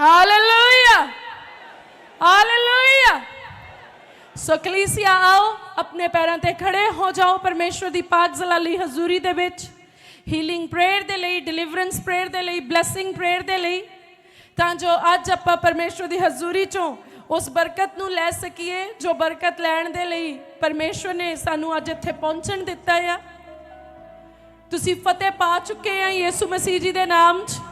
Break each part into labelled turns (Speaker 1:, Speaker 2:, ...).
Speaker 1: Hallelujah hallelujah ਸੋ ਕਲੀਸਿਆ ਆਓ ਆਪਣੇ ਪੈਰਾਂ ਤੇ ਖੜੇ ਹੋ ਜਾਓ ਪਰਮੇਸ਼ਵਰ ਦੀ ਪਾਕ ਜ਼ਲਾਲੀ ਹਜ਼ੂਰੀ ਦੇ ਵਿੱਚ ਹੀਲਿੰਗ ਪ੍ਰੇਅਰ ਦੇ ਲਈ ਡਿਲੀਵਰੈਂਸ ਪ੍ਰੇਅਰ ਦੇ ਲਈ ਬਲੇਸਿੰਗ ਪ੍ਰੇਅਰ ਦੇ ਲਈ ਤਾਂ ਜੋ ਅੱਜ ਆਪਾਂ ਪਰਮੇਸ਼ਵਰ ਦੀ ਹਜ਼ੂਰੀ ਚੋਂ ਉਸ ਬਰਕਤ ਨੂੰ ਲੈ ਸਕੀਏ ਜੋ ਬਰਕਤ ਲੈਣ ਦੇ ਲਈ ਪਰਮੇਸ਼ਵਰ ਨੇ ਸਾਨੂੰ ਅੱਜ ਇੱਥੇ ਪਹੁੰਚਣ ਦਿੱਤਾ ਆ ਤੁਸੀਂ ਫਤਿਹ ਪਾ ਚੁੱਕੇ ਆ ਯੀਸੂ ਮਸੀਹ ਜੀ ਦੇ ਨਾਮ 'ਚ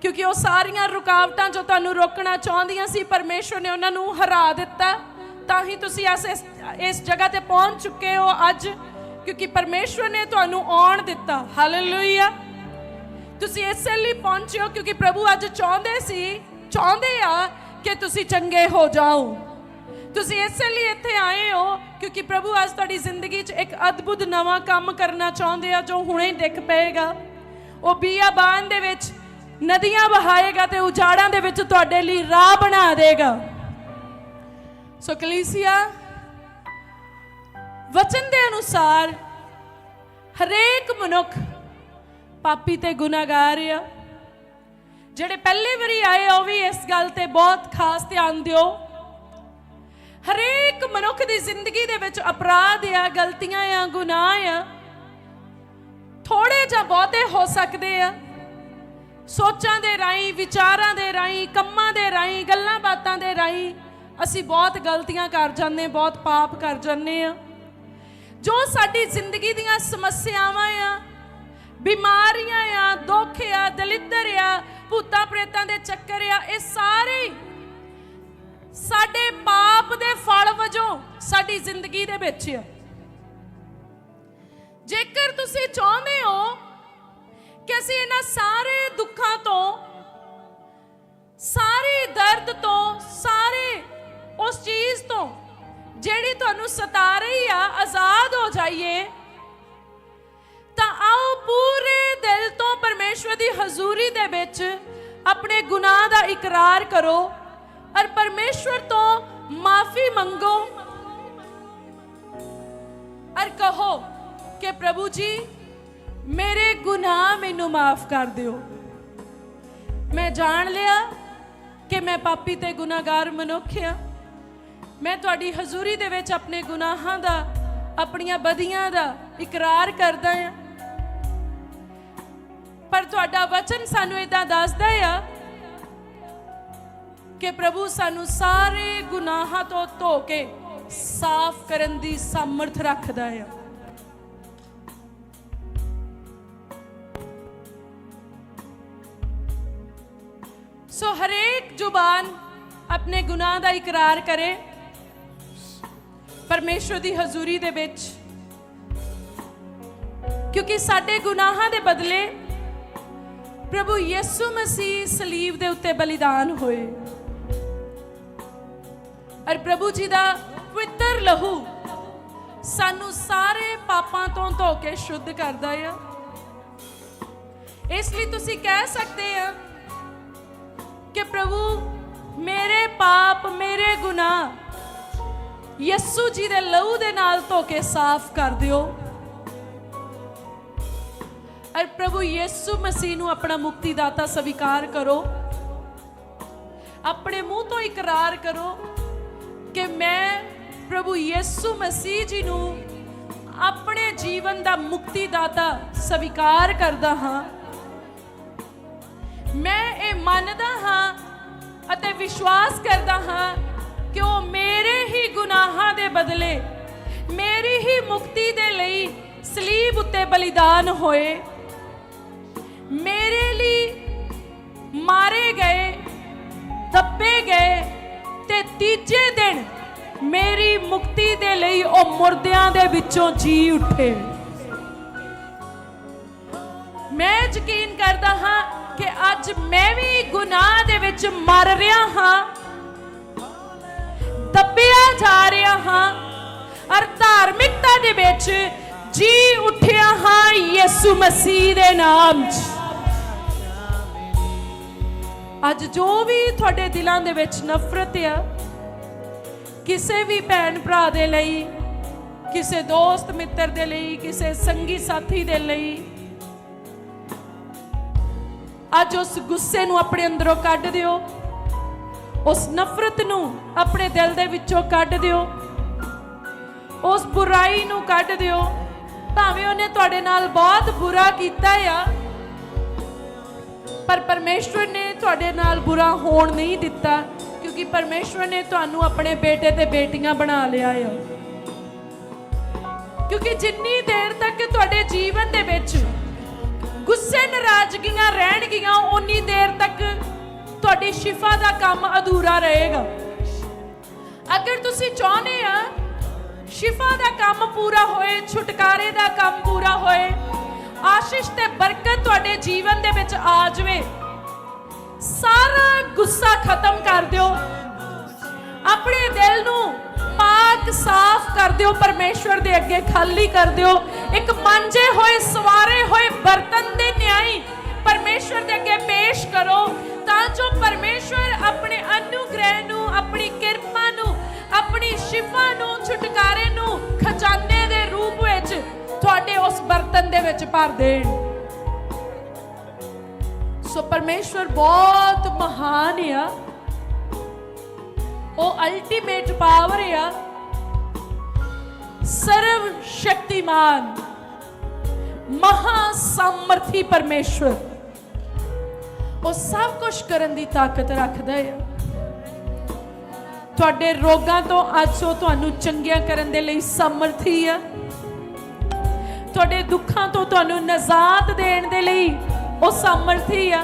Speaker 1: ਕਿਉਂਕਿ ਉਹ ਸਾਰੀਆਂ ਰੁਕਾਵਟਾਂ ਜੋ ਤੁਹਾਨੂੰ ਰੋਕਣਾ ਚਾਹੁੰਦੀਆਂ ਸੀ, ਪਰਮੇਸ਼ਵਰ ਨੇ ਉਹਨਾਂ ਨੂੰ ਹਰਾ ਦਿੱਤਾ। ਤਾਂ ਹੀ ਤੁਸੀਂ ਇਸ ਇਸ- ਜਗ੍ਹਾ ਤੇ ਪਹੁੰਚ ਚੁੱਕੇ ਹੋ ਅੱਜ, ਕਿਉਂਕਿ ਪਰਮੇਸ਼ਵਰ ਨੇ ਤੁਹਾਨੂੰ ਆਉਣ ਦਿੱਤਾ। ਹਾਲੇਲੂਇਆ ਤੁਸੀਂ ਇਸੇ ਲਈ ਪਹੁੰਚੇ ਹੋ ਕਿਉਂਕਿ ਪ੍ਰਭੂ ਅੱਜ ਚਾਹੁੰਦੇ ਸੀ, ਚਾਹੁੰਦੇ ਆ ਕਿ ਤੁਸੀਂ ਚੰਗੇ ਹੋ ਜਾਓ। ਤੁਸੀਂ ਇਸੇ ਲਈ ਇੱਥੇ ਆਏ ਹੋ ਕਿਉਂਕਿ ਪ੍ਰਭੂ ਅੱਜ ਤੁਹਾਡੀ ਜ਼ਿੰਦਗੀ 'ਚ ਇੱਕ ਅਦਭੁਤ ਨਵਾਂ ਕੰਮ ਕਰਨਾ ਚਾਹੁੰਦੇ ਆ ਜੋ ਹੁਣੇ ਹੀ ਪਏਗਾ। ਉਹ ਬੀਆਬਾਨ ਦੇ ਵਿੱਚ ਨਦੀਆਂ ਵਹਾਏਗਾ ਤੇ ਉਜਾੜਾਂ ਦੇ ਵਿੱਚ ਤੁਹਾਡੇ ਲਈ ਰਾਹ ਬਣਾ ਦੇਗਾ। ਸੋ ਕਲੀਸਿਆ, ਵਚਨ ਦੇ ਅਨੁਸਾਰ ਹਰੇਕ ਮਨੁੱਖ ਪਾਪੀ ਤੇ ਗੁਨਾਹਗਾਰ ਆ। ਜਿਹੜੇ ਪਹਿਲੀ ਵਾਰੀ ਆਏ ਉਹ ਵੀ ਇਸ ਗੱਲ ਤੇ ਬਹੁਤ ਖਾਸ ਧਿਆਨ ਦਿਓ। ਹਰੇਕ ਮਨੁੱਖ ਦੀ ਜ਼ਿੰਦਗੀ ਦੇ ਵਿੱਚ ਅਪਰਾਧ ਆ, ਗਲਤੀਆਂ ਆ, ਗੁਨਾਹ ਆ ਥੋੜੇ ਜਾਂ ਬਹੁਤੇ ਹੋ ਸਕਦੇ ਆ। ਸੋਚਾਂ ਦੇ ਰਾਹੀਂ, ਵਿਚਾਰਾਂ ਦੇ ਰਾਹੀਂ, ਕੰਮਾਂ ਦੇ ਰਾਹੀਂ, ਗੱਲਾਂ ਬਾਤਾਂ ਦੇ ਰਾਹੀਂ ਅਸੀਂ ਬਹੁਤ ਗਲਤੀਆਂ ਕਰ ਜਾਂਦੇ, ਬਹੁਤ ਪਾਪ ਕਰ ਜਾਂਦੇ ਆ ਜੋ ਸਾਡੀ ਜ਼ਿੰਦਗੀ ਦੀਆਂ ਸਮੱਸਿਆਵਾਂ ਆ, ਬਿਮਾਰੀਆਂ ਆ, ਦੁੱਖ ਆ, ਦਲਿੱਦਰ ਆ, ਭੂਤਾਂ ਪ੍ਰੇਤਾਂ ਦੇ ਚੱਕਰ ਆ, ਇਹ ਸਾਰੇ ਸਾਡੇ ਪਾਪ ਦੇ ਫਲ ਵਜੋਂ ਸਾਡੀ ਜ਼ਿੰਦਗੀ ਦੇ ਵਿੱਚ ਆ। ਜੇਕਰ ਤੁਸੀਂ ਚਾਹੁੰਦੇ ਹੋ ਕਿ ਅਸੀਂ ਇਹਨਾਂ ਸਾਰੇ ਦੁੱਖਾਂ ਤੋਂ, ਸਾਰੇ ਦਰਦ ਤੋਂ, ਸਾਰੇ ਉਸ ਚੀਜ਼ ਤੋਂ ਜਿਹੜੀ ਤੁਹਾਨੂੰ ਸਤਾ ਰਹੀ ਆ, ਆਜ਼ਾਦ ਹੋ ਜਾਈਏ, ਤਾਂ ਆਓ ਪੂਰੇ ਦਿਲ ਤੋਂ ਪਰਮੇਸ਼ਵਰ ਦੀ ਹਜ਼ੂਰੀ ਦੇ ਵਿੱਚ ਆਪਣੇ ਗੁਨਾਹ ਦਾ ਇਕਰਾਰ ਕਰੋ ਔਰ ਪਰਮੇਸ਼ਵਰ ਤੋਂ ਮਾਫੀ ਮੰਗੋ ਔਰ ਕਹੋ ਕਿ ਪ੍ਰਭੂ ਜੀ ਮੇਰੇ ਗੁਨਾਹ ਮੈਨੂੰ ਮਾਫ ਕਰ ਦਿਓ। ਮੈਂ ਜਾਣ ਲਿਆ ਕਿ ਮੈਂ ਪਾਪੀ ਤੇ ਗੁਨਾਹਗਾਰ ਮਨੁੱਖ ਹਾਂ। ਮੈਂ ਤੁਹਾਡੀ ਹਜ਼ੂਰੀ ਦੇ ਵਿੱਚ ਆਪਣੇ ਗੁਨਾਹਾਂ ਦਾ, ਆਪਣੀਆਂ ਬਦੀਆਂ ਦਾ ਇਕਰਾਰ ਕਰਦਾ ਹਾਂ। ਪਰ ਤੁਹਾਡਾ ਵਚਨ ਸਾਨੂੰ ਇਦਾਂ ਦੱਸਦਾ ਆ ਕਿ ਪ੍ਰਭੂ ਸਾਨੂੰ ਸਾਰੇ ਗੁਨਾਹਾਂ ਤੋਂ ਧੋ ਕੇ ਸਾਫ਼ ਕਰਨ ਦੀ ਸਮਰਥ ਰੱਖਦਾ ਆ। ਸੋ ਹਰੇਕ ਜ਼ੁਬਾਨ ਆਪਣੇ ਗੁਨਾਹ ਦਾ ਇਕਰਾਰ ਕਰੇ। ਪਰਮੇਸ਼ਵਰ ਦੀ ਹਜ਼ੂਰੀ ਦੇ ਵਿੱਚ। ਕਿਉਂਕਿ ਸਾਡੇ ਗੁਨਾਹਾਂ ਦੇ ਬਦਲੇ ਪ੍ਰਭੂ ਯਿਸੂ ਮਸੀਹ ਸਲੀਬ ਦੇ ਉੱਤੇ ਬਲੀਦਾਨ ਹੋਏ। ਔਰ ਪ੍ਰਭੂ ਜੀ ਦਾ ਪਵਿੱਤਰ ਲਹੂ ਸਾਨੂੰ ਸਾਰੇ ਪਾਪਾਂ ਤੋਂ ਧੋ ਕੇ ਸ਼ੁੱਧ ਕਰਦਾ ਆ। ਇਸ ਲਈ ਤੁਸੀਂ ਕਹਿ ਸਕਦੇ ਆ ਕਿ ਪ੍ਰਭੂ, ਮੇਰੇ ਪਾਪ, ਮੇਰੇ ਗੁਨਾਹ, ਯਿਸੂ ਜੀ ਦੇ ਲਹੂ ਦੇ ਨਾਲ ਧੋ ਕੇ ਸਾਫ਼ ਕਰ ਦਿਓ। ਔਰ ਪ੍ਰਭੂ ਯਿਸੂ ਮਸੀਹ ਨੂੰ ਆਪਣਾ ਮੁਕਤੀ ਦਾਤਾ ਸਵੀਕਾਰ ਕਰੋ। ਆਪਣੇ ਮੂੰਹ ਤੋਂ ਇਕਰਾਰ ਕਰੋ ਕਿ ਮੈਂ ਪ੍ਰਭੂ ਯਿਸੂ ਮਸੀਹ ਜੀ ਨੂੰ ਆਪਣੇ ਜੀਵਨ ਦਾ ਮੁਕਤੀ ਦਾਤਾ ਸਵੀਕਾਰ ਕਰਦਾ ਹਾਂ। ਮੈਂ ਇਹ ਮੰਨਦਾ ਹਾਂ ਅਤੇ ਵਿਸ਼ਵਾਸ ਕਰਦਾ ਹਾਂ ਕਿ ਉਹ ਮੇਰੇ ਹੀ ਗੁਨਾਹਾਂ ਦੇ ਬਦਲੇ ਮੇਰੀ ਹੀ ਮੁਕਤੀ ਦੇ ਲਈ ਸਲੀਬ ਉੱਤੇ ਬਲੀਦਾਨ ਹੋਏ। ਮੇਰੇ ਲਈ ਮਾਰੇ ਗਏ ਦੱਬੇ ਗਏ ਤੇ ਤੀਜੇ ਦਿਨ ਮੇਰੀ ਮੁਕਤੀ ਦੇ ਲਈ ਉਹ ਮੁਰਦਿਆਂ ਦੇ ਵਿੱਚੋਂ ਜੀ ਉੱਠੇ। ਮੈਂ ਯਕੀਨ ਕਰਦਾ ਹਾਂ ਕਿ ਅੱਜ ਮੈਂ ਵੀ ਗੁਨਾਹ ਦੇ ਵਿੱਚ ਮਰ ਰਿਹਾ ਹਾਂ। ਦੱਬਿਆ ਜਾ ਰਿਹਾ ਹਾਂ ਔਰ ਧਾਰਮਿਕਤਾ ਦੇ ਵਿੱਚ ਜੀ ਉੱਠਿਆ ਹਾਂ ਯਿਸੂ ਮਸੀਹ ਦੇ ਨਾਮ 'ਚ। ਅੱਜ ਜੋ ਵੀ ਤੁਹਾਡੇ ਦਿਲਾਂ ਦੇ ਵਿੱਚ ਨਫ਼ਰਤ ਆ, ਕਿਸੇ ਵੀ ਭੈਣ ਭਰਾ ਦੇ ਲਈ, ਕਿਸੇ ਦੋਸਤ ਮਿੱਤਰ ਦੇ ਲਈ, ਕਿਸੇ ਸੰਗੀ ਸਾਥੀ ਦੇ ਲਈ ਅੱਜ ਉਸ ਗੁੱਸੇ ਨੂੰ ਆਪਣੇ ਅੰਦਰੋਂ ਕੱਢ ਦਿਓ। ਉਸ ਨਫ਼ਰਤ ਨੂੰ ਆਪਣੇ ਦਿਲ ਦੇ ਵਿੱਚੋਂ ਕੱਢ ਦਿਓ। ਉਸ ਬੁਰਾਈ ਨੂੰ ਕੱਢ ਦਿਓ। ਭਾਵੇਂ ਉਹਨੇ ਤੁਹਾਡੇ ਨਾਲ ਬਹੁਤ ਬੁਰਾ ਕੀਤਾ ਆ, ਪਰ ਪਰਮੇਸ਼ਵਰ ਨੇ ਤੁਹਾਡੇ ਨਾਲ ਬੁਰਾ ਹੋਣ ਨਹੀਂ ਦਿੱਤਾ, ਕਿਉਂਕਿ ਪਰਮੇਸ਼ਵਰ ਨੇ ਤੁਹਾਨੂੰ ਆਪਣੇ ਬੇਟੇ ਤੇ ਬੇਟੀਆਂ ਬਣਾ ਲਿਆ ਆ। ਕਿਉਂਕਿ ਜਿੰਨੀ ਦੇਰ ਤੱਕ ਤੁਹਾਡੇ ਜੀਵਨ ਦੇ ਵਿੱਚ ਗੁੱਸੇ ਨਾਰਾਜ਼ਗੀਆਂ ਰਹਿਣਗੀਆਂ ਉਨੀ ਦੇਰ ਤੱਕ ਤੁਹਾਡੀ ਸ਼ਿਫਾ ਦਾ ਕੰਮ ਅਧੂਰਾ ਰਹੇਗਾ। ਅਗਰ ਤੁਸੀਂ ਚਾਹੁੰਦੇ ਆ, ਸ਼ਿਫਾ ਦਾ ਕੰਮ ਪੂਰਾ ਹੋਏ, ਛੁਟਕਾਰੇ ਦਾ ਕੰਮ ਪੂਰਾ ਹੋਏ, ਆਸ਼ੀਸ਼ ਤੇ ਬਰਕਤ ਤੁਹਾਡੇ ਜੀਵਨ ਦੇ ਵਿੱਚ ਆ ਜਾਵੇ, ਸਾਰਾ ਗੁੱਸਾ ਖਤਮ ਕਰ ਦਿਓ। ਆਪਣੇ ਦਿਲ ਨੂੰ ਪਾਕ ਸਾਫ਼ ਕਰ ਦਿਓ, ਪਰਮੇਸ਼ਵਰ ਦੇ ਅੱਗੇ ਖਾਲੀ ਕਰ ਦਿਓ। ਇੱਕ ਮਾਂਜੇ ਹੋਏ, ਸਵਾਰੇ ਹੋਏ, ਬਰਤਨ ਦੇ ਨਿਆਈ ਪਰਮੇਸ਼ਵਰ ਦੇ ਅੱਗੇ ਪੇਸ਼ ਕਰੋ, ਤਾਂ ਜੋ ਪਰਮੇਸ਼ਵਰ ਆਪਣੇ ਅਨੁਗ੍ਰਹਿ ਨੂੰ, ਆਪਣੀ ਕਿਰਪਾ ਨੂੰ, ਆਪਣੀ ਸ਼ਿਫਾ ਨੂੰ, ਛੁਟਕਾਰੇ ਨੂੰ ਖਜ਼ਾਨੇ ਦੇ ਰੂਪ ਵਿੱਚ ਤੁਹਾਡੇ ਉਸ ਬਰਤਨ ਦੇ ਵਿੱਚ ਭਰ ਦੇਣ। ਸੋ ਪਰਮੇਸ਼ਵਰ ਬਹੁਤ ਮਹਾਨ ਆ। ਉਹ ਅਲਟੀਮੇਟ ਪਾਵਰ ਆ। ਸਰਵ ਸ਼ਕਤੀਮਾਨ ਮਹਾ ਸਮਰਥੀ ਪਰਮੇਸ਼ਵਰ। ਉਹ ਸਭ ਕੁਝ ਕਰਨ ਦੀ ਤਾਕਤ ਰੱਖਦਾ ਹੈ ਤੁਹਾਡੇ ਰੋਗਾਂ ਤੋਂ ਅੱਜ ਉਹ ਤੁਹਾਨੂੰ ਚੰਗੀਆਂ ਕਰਨ ਦੇ ਲਈ ਸਮਰਥੀ ਆ। ਤੁਹਾਡੇ ਦੁੱਖਾਂ ਤੋਂ ਤੁਹਾਨੂੰ ਨਜ਼ਾਤ ਦੇਣ ਦੇ ਲਈ ਉਹ ਸਮਰਥੀ ਆ।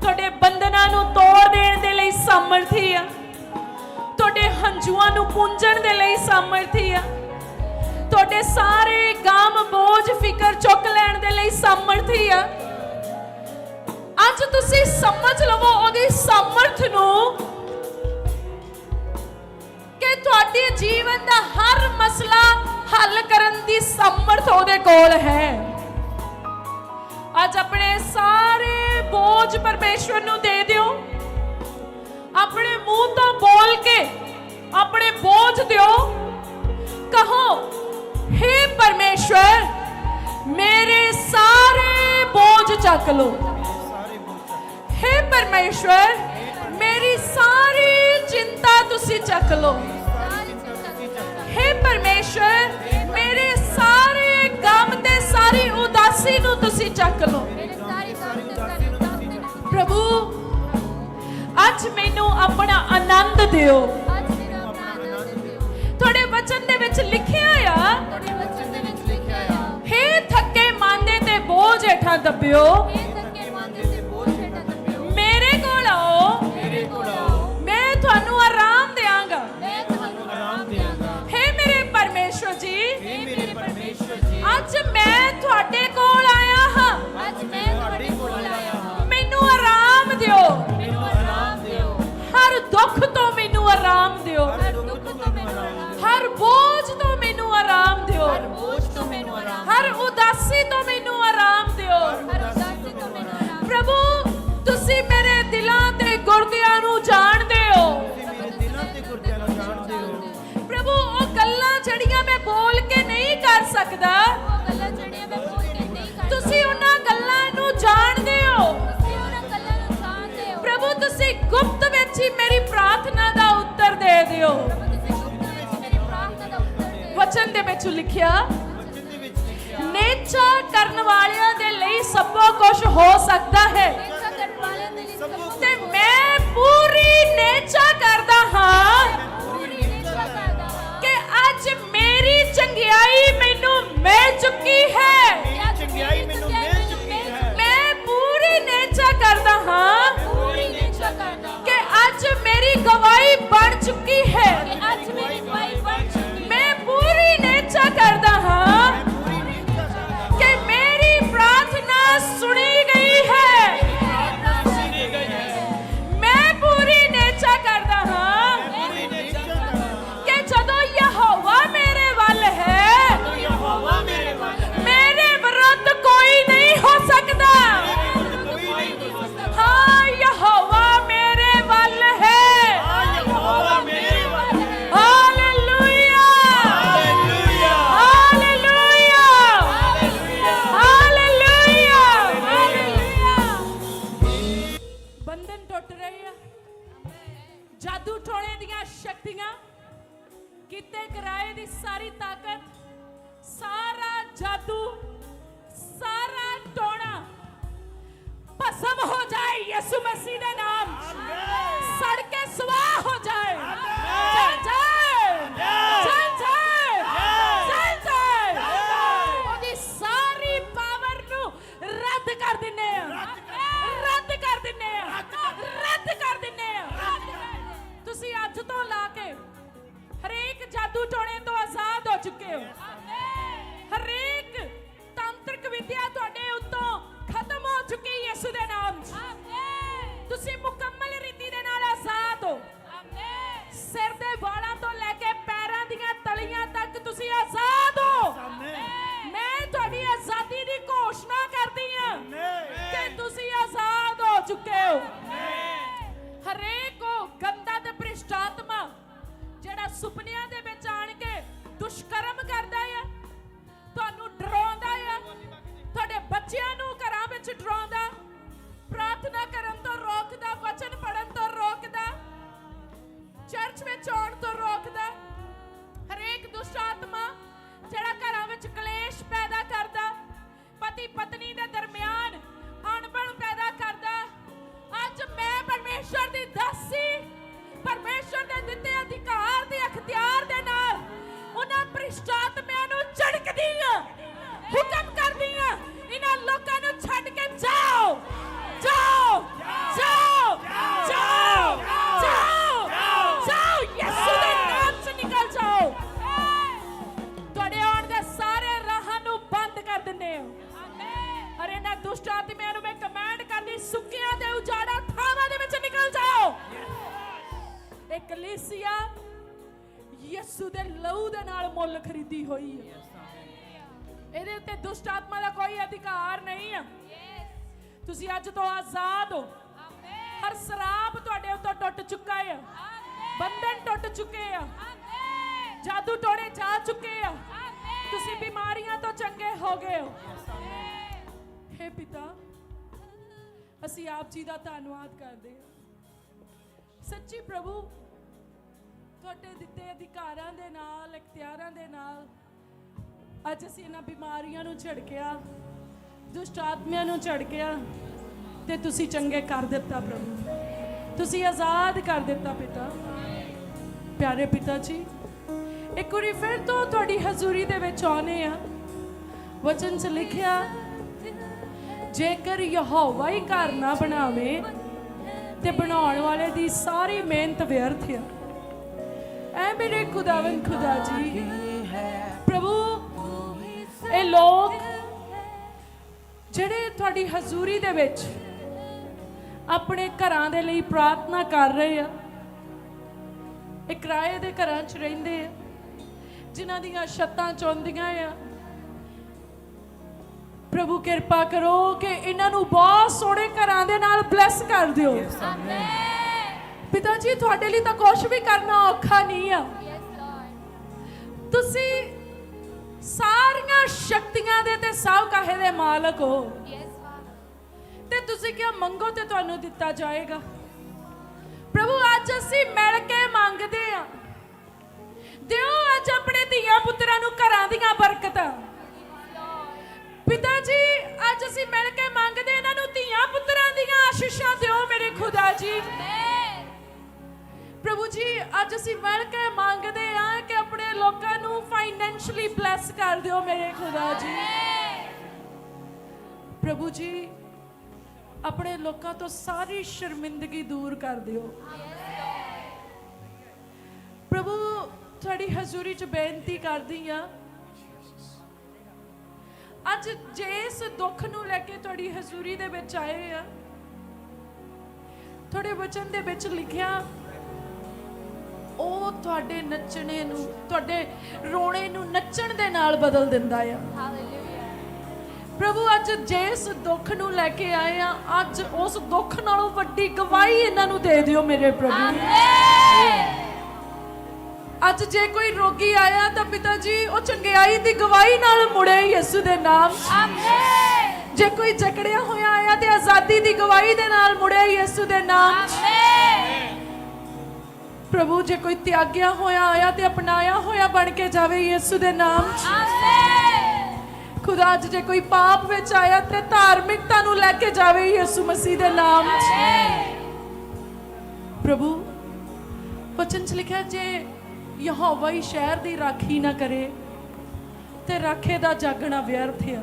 Speaker 1: ਤੁਹਾਡੇ ਬੰਧਨਾਂ ਨੂੰ ਤੋੜ ਦੇਣ ਦੇ ਲਈ ਸਮਰਥੀ ਆ। ਤੁਹਾਡੇ ਹੰਝੂਆਂ ਨੂੰ ਪੂੰਝਣ ਦੇ ਲਈ ਸਮਰਥੀ ਆ। ਤੁਹਾਡੇ ਸਾਰੇ ਗਮ ਬੋਝ, ਫਿਕਰ ਚੁੱਕ ਲੈਣ ਦੇ ਲਈ ਸਮਰਥੀ ਆ। ਅੱਜ ਤੁਸੀਂ ਸਮਝ ਲਵੋ ਉਹਦੀ ਸਮਰਥ ਨੂੰ ਕਿ ਤੁਹਾਡੇ ਜੀਵਨ ਦਾ ਹਰ ਮਸਲਾ ਹੱਲ ਕਰਨ ਦੀ ਸਮਰਥ ਉਹਦੇ ਕੋਲ ਹੈ। ਅੱਜ ਆਪਣੇ ਸਾਰੇ ਬੋਝ ਪਰਮੇਸ਼ਵਰ ਨੂੰ ਦੇ ਦਿਓ। ਆਪਣੇ ਮੂੰਹ ਤੋਂ ਬੋਲ ਕੇ ਆਪਣੇ ਬੋਝ ਦਿਓ ਕਹੋ हे ਪਰਮੇਸ਼ਵਰ ਮੇਰੇ ਸਾਰੇ ਬੋਝ ਚੱਕ ਲਓ हे ਪਰਮੇਸ਼ਵਰ ਮੇਰੀ ਸਾਰੀ ਚਿੰਤਾ ਤੁਸੀਂ ਚੱਕ ਲਓ हे ਪਰਮੇਸ਼ਵਰ ਮੇਰੇ ਸਾਰੇ ਗਮ ਤੇ ਸਾਰੀ ਉਦਾਸੀ ਨੂੰ ਤੁਸੀਂ ਚੱਕ ਲਓ ਪ੍ਰਭੂ ਅੱਜ ਮੈਨੂੰ ਆਪਣਾ ਆਨੰਦ ਦਿਓ। ਤੁਹਾਡੇ ਵਚਨ ਦੇ ਵਿੱਚ ਲਿਖਿਆ ਆ, ਹੇ ਥੱਕੇ ਮੰਦੇ ਤੇ ਬੋਝ ਹੇਠਾਂ ਦੱਬਿਓ। ਮੇਰੇ ਕੋਲ ਆਓ। ਮੈਂ ਤੁਹਾਨੂੰ ਆਰਾਮ ਦੇਵਾਂਗਾ ਹੇ ਮੇਰੇ ਪਰਮੇਸ਼ਵਰ ਜੀ। ਅੱਜ ਮੈਂ ਤੁਹਾਡੇ ਕੋਲ ਆਇਆ ਹਾਂ। ਮੈਨੂੰ ਦੁੱਖ ਤੋਂ ਮੈਨੂੰ ਆਰਾਮ ਦਿਓ। ਹਰ ਬੋਝ ਤੋਂ ਮੈਨੂੰ ਆਰਾਮ ਦਿਓ। ਹਰ ਉਦਾਸੀ ਤੋਂ ਮੈਨੂੰ ਆਰਾਮ ਹੀ ਮੇਰੀ ਪ੍ਰਾਰਥਨਾ ਦਾ ਉੱਤਰ ਦੇ ਦਿਓ। ਵਚਨ ਦੇ ਵਿੱਚ ਲਿਖਿਆ ਨੇਚਾ ਕਰਨ ਵਾਲਿਆਂ ਦੇ ਲਈ ਸਭ ਕੁਝ ਹੋ ਸਕਦਾ ਹੈ। ਤੇ ਮੈਂ ਪੂਰੀ ਨੇਚਾ ਕਰਦਾ ਹਾਂ। ਸਾਰਾ ਚੁੱਕੇ ਹੋ। ਹਰੇਕ ਉਹ ਗੰਦਾ ਤੇ ਭ੍ਰਿਸ਼ਟ ਆਤਮਾ ਜਿਹੜਾ ਸੁਪਨਿਆਂ ਦੇ ਵਿੱਚ ਆਣ ਕੇ ਦੁਸ਼ਕਰਮ ਕਰਦਾ ਆ, ਤੁਹਾਨੂੰ ਡਰਾਉਂਦਾ ਆ, ਤੁਹਾਡੇ ਬੱਚਿਆਂ ਨੂੰ ਘਰਾਂ ਵਿੱਚ ਡਰਾਉਂਦਾ, ਪ੍ਰਾਰਥਨਾ ਕਰਨ ਤੋਂ ਰੋਕਦਾ, ਵਚਨ ਪੜਨ ਤੋਂ ਰੋਕਦਾ, ਚਰਚ ਵਿੱਚ ਆਉਣ ਤੋਂ ਰੋਕਦਾ, ਹਰੇਕ ਦੁਸ਼ਟ ਆਤਮਾ ਜਿਹੜਾ ਘਰਾਂ ਵਿੱਚ ਕਲੇਸ਼ ਪੈਦਾ ਕਰਦਾ ਪਤੀ ਪਤਨੀ ਦੇ ਦਰਮਿਆਨ ਮੈਂ ਪਰਮੇਸ਼ਰ ਦੀ ਦਾਸੀ ਪਰਮੇਸ਼ਰ ਦੇ ਦਿੱਤੇ ਅਧਿਕਾਰ ਦੇ ਅਖਤਿਆਰ ਦੇ ਨਾਲ ਉਹਨਾਂ ਪ੍ਰਿਸ਼ਟਾਤਮਿਆਂ ਨੂੰ ਝੜਕਦੀ ਆ ਹੁਕਮ ਕਰਦੀ ਆ ਇਹਨਾਂ ਲੋਕਾਂ ਨੂੰ ਛੱਡ ਕੇ ਜਾਓ ਜਾਓ ਜਾਓ। ਪ੍ਰਭੂ, ਤੁਹਾਡੇ ਦਿੱਤੇ ਅਧਿਕਾਰਾਂ ਦੇ ਨਾਲ, ਇਖਤਿਆਰਾਂ ਦੇ ਨਾਲ, ਅੱਜ ਅਸੀਂ ਇਹਨਾਂ ਬਿਮਾਰੀਆਂ ਨੂੰ ਝੜਕਿਆ ਦੁਸ਼ਟ ਆਤਮਿਆਂ ਨੂੰ ਝੜਕਿਆ ਤੇ ਤੁਸੀਂ ਚੰਗੇ ਕਰ ਦਿੱਤਾ ਪ੍ਰਭੂ। ਤੁਸੀਂ ਆਜ਼ਾਦ ਕਰ ਦਿੱਤਾ ਪਿਤਾ। ਪਿਆਰੇ ਪਿਤਾ ਜੀ, ਇੱਕ ਵਾਰੀ ਫਿਰ ਤੋਂ ਤੁਹਾਡੀ ਹਜ਼ੂਰੀ ਦੇ ਵਿੱਚ ਆਉਨੇ ਆ ਵਚਨ 'ਚ ਲਿਖਿਆ, ਜੇਕਰ ਯਹੋਵਾ ਹੀ ਘਰ ਨਾ ਬਣਾਵੇ ਤੇ ਬਣਾਉਣ ਵਾਲੇ ਦੀ ਸਾਰੀ ਮਿਹਨਤ ਵਿਅਰਥ ਆ। ਐ ਮੇਰੇ ਖੁਦਾਵੰ ਖੁਦਾ ਜੀ, ਪ੍ਰਭੂ, ਇਹ ਲੋਕ ਜਿਹੜੇ ਤੁਹਾਡੀ ਹਜ਼ੂਰੀ ਦੇ ਵਿੱਚ ਆਪਣੇ ਘਰਾਂ ਦੇ ਲਈ ਪ੍ਰਾਰਥਨਾ ਕਰ ਰਹੇ ਆ, ਇਹ ਕਿਰਾਏ ਦੇ ਘਰਾਂ 'ਚ ਰਹਿੰਦੇ ਆ, ਜਿਨ੍ਹਾਂ ਦੀਆਂ ਛੱਤਾਂ ਚੌਂਦੀਆਂ ਆ ਪ੍ਰਭੂ ਕਿਰਪਾ ਕਰੋ ਕਿ ਇਹਨਾਂ ਨੂੰ ਬਹੁਤ ਸੋਹਣੇ ਘਰਾਂ ਦੇ ਨਾਲ ਬਲੈਸ ਕਰ ਦਿਓ। ਪਿਤਾ ਜੀ ਤੁਹਾਡੇ ਲਈ ਤਾਂ ਕੁਝ ਵੀ ਕਰਨਾ ਔਖਾ ਨਹੀਂ ਆ। ਤੁਸੀਂ ਸਾਰੀਆਂ ਸ਼ਕਤੀਆਂ ਦੇ ਤੇ ਸਭ ਕਾਹੇ ਦੇ ਮਾਲਕ ਹੋ। ਤੇ ਤੁਸੀਂ ਕਿਹਾ ਮੰਗੋ ਤੇ ਤੁਹਾਨੂੰ ਦਿੱਤਾ ਜਾਏਗਾ। ਪ੍ਰਭੂ ਅੱਜ ਅਸੀਂ ਮਿਲ ਕੇ ਮੰਗਦੇ ਆ। ਦਿਓ ਅੱਜ ਆਪਣੇ ਧੀਆਂ ਪੁੱਤਰਾਂ ਨੂੰ ਘਰਾਂ ਦੀਆਂ ਬਰਕਤਾਂ। ਪਿਤਾ ਜੀ ਅੱਜ ਅਸੀਂ ਮਿਲ ਕੇ ਮੰਗਦੇ ਇਹਨਾਂ ਨੂੰ ਧੀਆਂ ਪੁੱਤਰਾਂ ਦੀਆਂ ਆਸ਼ੀਸ਼ਾਂ ਦਿਓ ਮੇਰੇ ਖੁਦਾ ਜੀ। ਪ੍ਰਭੂ ਜੀ ਅੱਜ ਅਸੀਂ ਮਿਲ ਕੇ ਮੰਗਦੇ ਆ ਕਿ ਆਪਣੇ ਲੋਕਾਂ ਨੂੰ ਫਾਈਨੈਂਸ਼ਲੀ ਬਲੈਸ ਕਰ ਦਿਓ ਮੇਰੇ ਖੁਦਾ ਜੀ। ਪ੍ਰਭੂ ਜੀ ਆਪਣੇ ਲੋਕਾਂ ਤੋਂ ਸਾਰੀ ਸ਼ਰਮਿੰਦਗੀ ਦੂਰ ਕਰ ਦਿਓ। ਪ੍ਰਭੂ ਤੁਹਾਡੀ ਹਜ਼ੂਰੀ 'ਚ ਬੇਨਤੀ ਕਰਦੀ ਆ ਅੱਜ ਜੇ ਇਸ ਦੁੱਖ ਨੂੰ ਲੈ ਕੇ ਤੁਹਾਡੀ ਹਜ਼ੂਰੀ ਦੇ ਵਿੱਚ ਆਏ ਆ ਤੁਹਾਡੇ ਵਚਨ ਦੇ ਵਿੱਚ ਲਿਖਿਆ ਉਹ ਤੁਹਾਡੇ ਨੱਚਣੇ ਨੂੰ ਤੁਹਾਡੇ ਰੋਣੇ ਨੂੰ ਨੱਚਣ ਦੇ ਨਾਲ ਬਦਲ ਦਿੰਦਾ ਆ। ਪ੍ਰਭੂ ਅੱਜ ਜੇ ਇਸ ਦੁੱਖ ਨੂੰ ਲੈ ਕੇ ਆਏ ਆ ਅੱਜ ਉਸ ਦੁੱਖ ਨਾਲੋਂ ਵੱਡੀ ਗਵਾਹੀ ਇਹਨਾਂ ਨੂੰ ਦੇ ਦਿਓ ਮੇਰੇ ਪ੍ਰਭੂ। ਅੱਜ ਜੇ ਕੋਈ ਰੋਗੀ ਆਇਆ ਤਾਂ ਪਿਤਾ ਜੀ ਉਹ ਚੰਗਿਆਈ ਦੀ ਗਵਾਹੀ ਨਾਲ ਮੁੜੇ ਯਿਸੂ ਦੇ ਨਾਮ। ਜੇ ਕੋਈ ਜਕੜਿਆ ਹੋਇਆ ਆਇਆ ਤੇ ਆਜ਼ਾਦੀ ਦੀ ਗਵਾਹੀ ਦੇ ਨਾਲ ਮੁੜਿਆ ਯਿਸੂ ਦੇ ਨਾਮ। ਪ੍ਰਭੂ ਜੇ ਕੋਈ ਤਿਆਗਿਆ ਹੋਇਆ ਆਇਆ ਤੇ ਅਪਣਾਇਆ ਹੋਇਆ ਬਣ ਕੇ ਜਾਵੇ ਯਿਸੂ ਦੇ ਨਾਮ। ਖੁਦਾ ਅੱਜ ਜੇ ਕੋਈ ਪਾਪ ਵਿੱਚ ਆਇਆ ਤੇ ਧਾਰਮਿਕਤਾ ਨੂੰ ਲੈ ਕੇ ਜਾਵੇ ਯਿਸੂ ਮਸੀਹ ਦੇ ਨਾਮ। ਪ੍ਰਭੂ ਵਚਨ 'ਚ ਲਿਖਿਆ ਜੇ ਯਹੋਵਾ ਹੀ ਸ਼ਹਿਰ ਦੀ ਰਾਖੀ ਨਾ ਕਰੇ ਤੇ ਰਾਖੇ ਦਾ ਜਾਗਣਾ ਵਿਅਰਥ ਆ।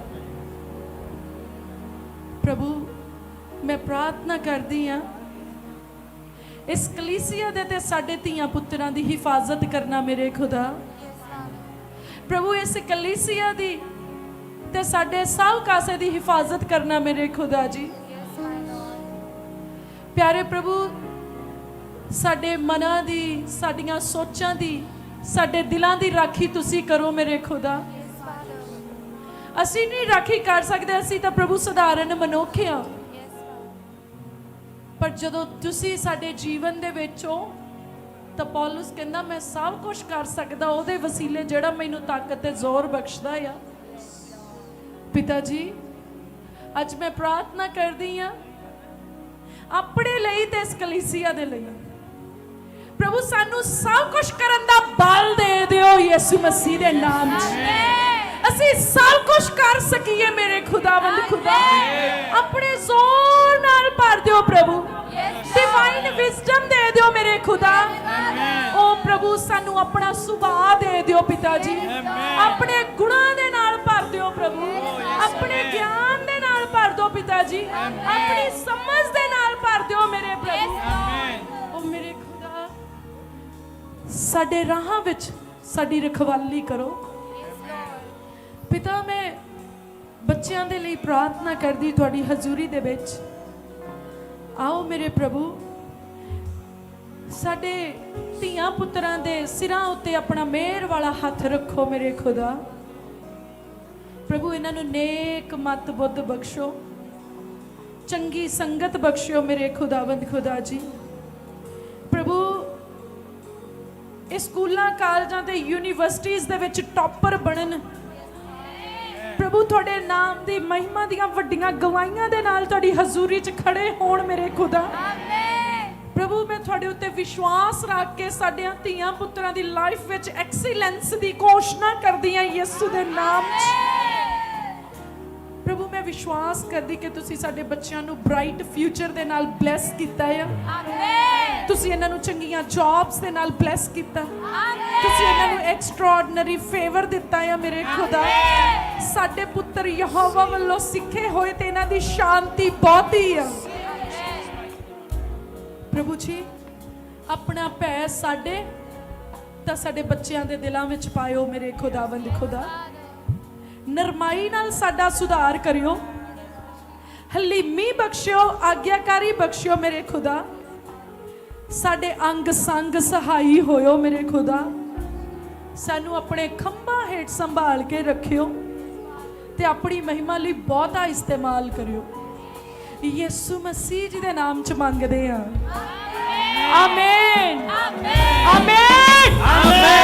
Speaker 1: ਪ੍ਰਭੂ ਮੈਂ ਪ੍ਰਾਰਥਨਾ ਕਰਦੀ ਆ ਇਸ ਕਲੀਸਿਆ ਦੇ ਤੇ ਸਾਡੇ ਧੀਆਂ ਪੁੱਤਰਾਂ ਦੀ ਹਿਫਾਜ਼ਤ ਕਰਨਾ ਮੇਰੇ ਖੁਦਾ। ਪ੍ਰਭੂ ਇਸ ਕਲੀਸਿਆ ਦੀ ਤੇ ਸਾਡੇ ਸਭ ਕਾਸੇ ਦੀ ਹਿਫਾਜ਼ਤ ਕਰਨਾ ਮੇਰੇ ਖੁਦਾ ਜੀ। ਪਿਆਰੇ ਪ੍ਰਭੂ ਸਾਡੇ ਮਨਾਂ ਦੀ, ਸਾਡੀਆਂ ਸੋਚਾਂ ਦੀ, ਸਾਡੇ ਦਿਲਾਂ ਦੀ ਰਾਖੀ ਤੁਸੀਂ ਕਰੋ ਮੇਰੇ ਖੁਦਾ। ਅਸੀਂ ਨਹੀਂ ਰਾਖੀ ਕਰ ਸਕਦੇ, ਅਸੀਂ ਤਾਂ ਪ੍ਰਭੂ ਸਧਾਰਨ ਮਨੁੱਖ ਹਾਂ। ਪਰ ਜਦੋਂ ਤੁਸੀਂ ਸਾਡੇ ਜੀਵਨ ਦੇ ਵਿੱਚ ਹੋ, ਤਾਂ ਪੌਲਸ ਕਹਿੰਦਾ, ਮੈਂ ਸਭ ਕੁਝ ਕਰ ਸਕਦਾ, ਉਹਦੇ ਵਸੀਲੇ ਜਿਹੜਾ ਮੈਨੂੰ ਤਾਕਤ ਤੇ ਜ਼ੋਰ ਬਖਸ਼ਦਾ ਆ। ਪਿਤਾ ਜੀ, ਅੱਜ ਮੈਂ ਪ੍ਰਾਰਥਨਾ ਕਰਦੀ ਆ ਆਪਣੇ ਲਈ ਤੇ ਇਸ ਕਲੀਸਿਆ ਦੇ ਲਈ। ਪ੍ਰਭੂ ਸਾਨੂੰ ਸਭ ਕੁਝ ਕਰਨ ਦਾ ਬਲ ਦੇ ਦਿਓ ਯਿਸੂ ਮਸੀਹ ਦੇ ਨਾਮ 'ਚ। ਅਸੀਂ ਸਭ ਕੁਝ ਕਰ ਸਕੀਏ ਮੇਰੇ ਖੁਦਾਵੰਦ ਖੁਦਾ। ਆਪਣੇ ਜ਼ੋਰ ਨਾਲ ਭਰ ਦਿਓ ਪ੍ਰਭੂ। ਡਿਵਾਈਨ ਵਿਜ਼ਡਮ ਦੇ ਦਿਓ ਮੇਰੇ ਖੁਦਾ। ਓ ਪ੍ਰਭੂ ਸਾਨੂੰ ਆਪਣਾ ਸੁਭਾਅ ਦੇ ਦਿਓ ਪਿਤਾ ਜੀ। ਆਪਣੇ ਗੁਣਾਂ ਦੇ ਨਾਲ ਭਰ ਦਿਓ ਪ੍ਰਭੂ। ਆਪਣੇ ਗਿਆਨ ਦੇ ਨਾਲ ਭਰ ਦਿਓ ਪਿਤਾ ਜੀ। ਆਪਣੀ ਸਮਝ ਦੇ ਨਾਲ ਭਰ ਦਿਓ ਮੇਰੇ ਪ੍ਰਭੂ। ਸਾਡੇ ਰਾਹਾਂ ਵਿੱਚ ਸਾਡੀ ਰਖਵਾਲੀ ਕਰੋ। ਪਿਤਾ, ਮੈਂ ਬੱਚਿਆਂ ਦੇ ਲਈ ਪ੍ਰਾਰਥਨਾ ਕਰਦੀ ਤੁਹਾਡੀ ਹਜ਼ੂਰੀ ਦੇ ਵਿੱਚ। ਆਓ ਮੇਰੇ ਪ੍ਰਭੂ, ਸਾਡੇ ਧੀਆਂ ਪੁੱਤਰਾਂ ਦੇ ਸਿਰਾਂ ਉੱਤੇ ਆਪਣਾ ਮਿਹਰ ਵਾਲਾ ਹੱਥ ਰੱਖੋ ਮੇਰੇ ਖੁਦਾ। ਪ੍ਰਭੂ, ਇਹਨਾਂ ਨੂੰ ਨੇਕ ਮਤ ਬੁੱਧ ਬਖਸ਼ੋ। ਚੰਗੀ ਸੰਗਤ ਬਖਸ਼ਿਓ ਮੇਰੇ ਖੁਦਾਵੰਦ ਖੁਦਾ ਜੀ। ਪ੍ਰਭੂ ਸਕੂਲਾਂ ਕਾਲਜਾਂ ਤੇ ਯੂਨੀਵਰਸਿਟੀਆਂ ਦੇ ਵਿੱਚ ਟੌਪਰ ਬਣਨ। ਪ੍ਰਭੂ ਤੁਹਾਡੇ ਨਾਮ ਦੀ ਮਹਿਮਾ ਦੀਆਂ ਵੱਡੀਆਂ ਗਵਾਹੀਆਂ ਦੇ ਨਾਲ ਤੁਹਾਡੀ ਹਜ਼ੂਰੀ 'ਚ ਖੜੇ ਹੋਣ ਮੇਰੇ ਖੁਦਾ। ਪ੍ਰਭੂ ਮੈਂ ਤੁਹਾਡੇ ਉੱਤੇ ਵਿਸ਼ਵਾਸ ਰੱਖ ਕੇ ਸਾਡਿਆਂ ਧੀਆਂ ਪੁੱਤਰਾਂ ਦੀ ਲਾਈਫ ਵਿੱਚ ਐਕਸੀਲੈਂਸ ਦੀ ਘੋਸ਼ਣਾ ਕਰਦੀ ਹਾਂ ਯਿਸੂ ਦੇ ਨਾਮ 'ਚ। ਪ੍ਰਭੂ ਮੈਂ ਵਿਸ਼ਵਾਸ ਕਰਦੀ ਕਿ ਤੁਸੀਂ ਸਾਡੇ ਬੱਚਿਆਂ ਨੂੰ ਬ੍ਰਾਈਟ ਫਿਊਚਰ ਦੇ ਨਾਲ ਬਲੈਸ ਕੀਤਾ ਹੈ ਤੁਸੀਂ ਇਹਨਾਂ ਨੂੰ ਚੰਗੀਆਂ ਜੌਬਸ ਦੇ ਨਾਲ ਬਲੈਸ ਕੀਤਾ। ਤੁਸੀਂ ਇਹਨਾਂ ਨੂੰ ਐਕਸਟਰਾਆਰਡਨਰੀ ਫੇਵਰ ਦਿੱਤਾ ਹੈ ਮੇਰੇ ਖੁਦਾ। ਸਾਡੇ ਪੁੱਤਰ ਯਹੋਵਾ ਵੱਲੋਂ ਸਿੱਖੇ ਹੋਏ ਤੇ ਇਹਨਾਂ ਦੀ ਸ਼ਾਂਤੀ ਬਹੁਤੀ ਆ। ਪ੍ਰਭੂ ਜੀ, ਆਪਣਾ ਭੈ ਸਾਡੇ ਤਾਂ ਸਾਡੇ ਬੱਚਿਆਂ ਦੇ ਦਿਲਾਂ ਵਿੱਚ ਪਾਇਓ ਮੇਰੇ ਖੁਦਾਵੰਦ ਖੁਦਾ। ਨਰਮਾਈ ਨਾਲ ਸਾਡਾ ਸੁਧਾਰ ਕਰਿਓ। ਹਲੀਮੀ ਬਖਸ਼ਿਓ, ਆਗਿਆਕਾਰੀ ਬਖਸ਼ਿਓ ਮੇਰੇ ਖੁਦਾ। ਸਾਡੇ ਅੰਗ ਸੰਗ ਸਹਾਈ ਹੋਇਓ ਮੇਰੇ ਖੁਦਾ। ਸਾਨੂੰ ਆਪਣੇ ਖੰਭਾਂ ਹੇਠ ਸੰਭਾਲ ਕੇ ਰੱਖਿਓ ਤੇ ਆਪਣੀ ਮਹਿਮਾ ਲਈ ਬਹੁਤਾ ਇਸਤੇਮਾਲ ਕਰਿਓ। ਯਿਸੂ ਮਸੀਹ ਜੀ ਦੇ ਨਾਮ ਚ ਮੰਗਦੇ ਆ ਆਮੇਨ ਆਮੇਨ ਹਾਲੇਲੂਇਆ